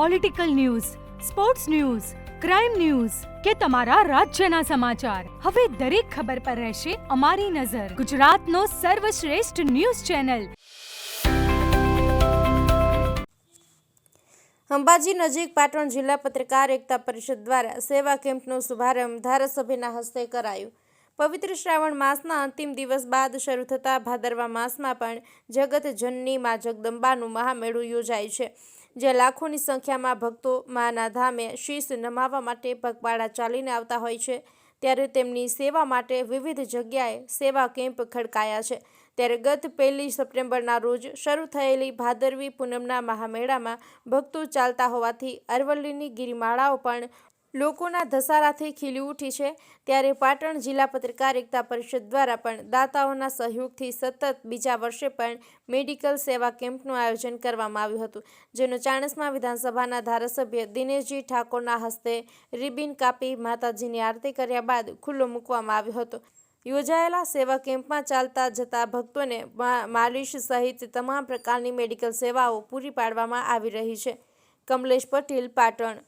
Political news sports news crime news કે તમારા રાજ્યના સમાચાર. હવે દરેક ખબર પર રહેશે અમારી નજર. ગુજરાતનો સર્વશ્રેષ્ઠ ન્યૂઝ ચેનલ. અંબાજી નજીક પાટણ જિલ્લા પત્રકાર એકતા પરિષદ દ્વારા સેવા કેમ્પનો શુભારંભ ધારાસભ્યના હસ્તે કરાયો. પવિત્ર શ્રાવણ માસના અંતિમ દિવસ બાદ શરૂ થતા ભાદરવા માસમાં પણ જગત જનની મા જગદંબાનું મહામેળું યોજાય છે. જે લાખોની સંખ્યામાં ભક્તો માના ધામે શીશ નમાવવા માટે પગપાળા ચાલીને આવતા હોય છે. ત્યારે તેમની સેવા માટે વિવિધ જગ્યાએ સેવા કેમ્પ ખડકાયા છે. ત્યારે ગત પહેલી સપ્ટેમ્બરના રોજ શરૂ થયેલી ભાદરવી પૂનમના મહામેળામાં ભક્તો ચાલતા હોવાથી અરવલ્લીની ગિરિમાળાઓ પણ લોકોના ધસારાથી ખીલી ઉઠી છે. ત્યારે પાટણ જિલ્લા પત્રકાર એકતા પરિષદ દ્વારા પણ દાતાઓના સહયોગથી સતત બીજા વર્ષે પણ મેડિકલ સેવા કેમ્પનું આયોજન કરવામાં આવ્યું હતું, જેનો ચાણસમા વિધાનસભાના ધારાસભ્ય દિનેશજી ઠાકોરના હસ્તે રિબિન કાપી માતાજીની આરતી કર્યા બાદ ખુલ્લો મૂકવામાં આવ્યો હતો. યોજાયેલા સેવા કેમ્પમાં ચાલતા જતા ભક્તોને માલિશ સહિત તમામ પ્રકારની મેડિકલ સેવાઓ પૂરી પાડવામાં આવી રહી છે. કમલેશ પટેલ, પાટણ.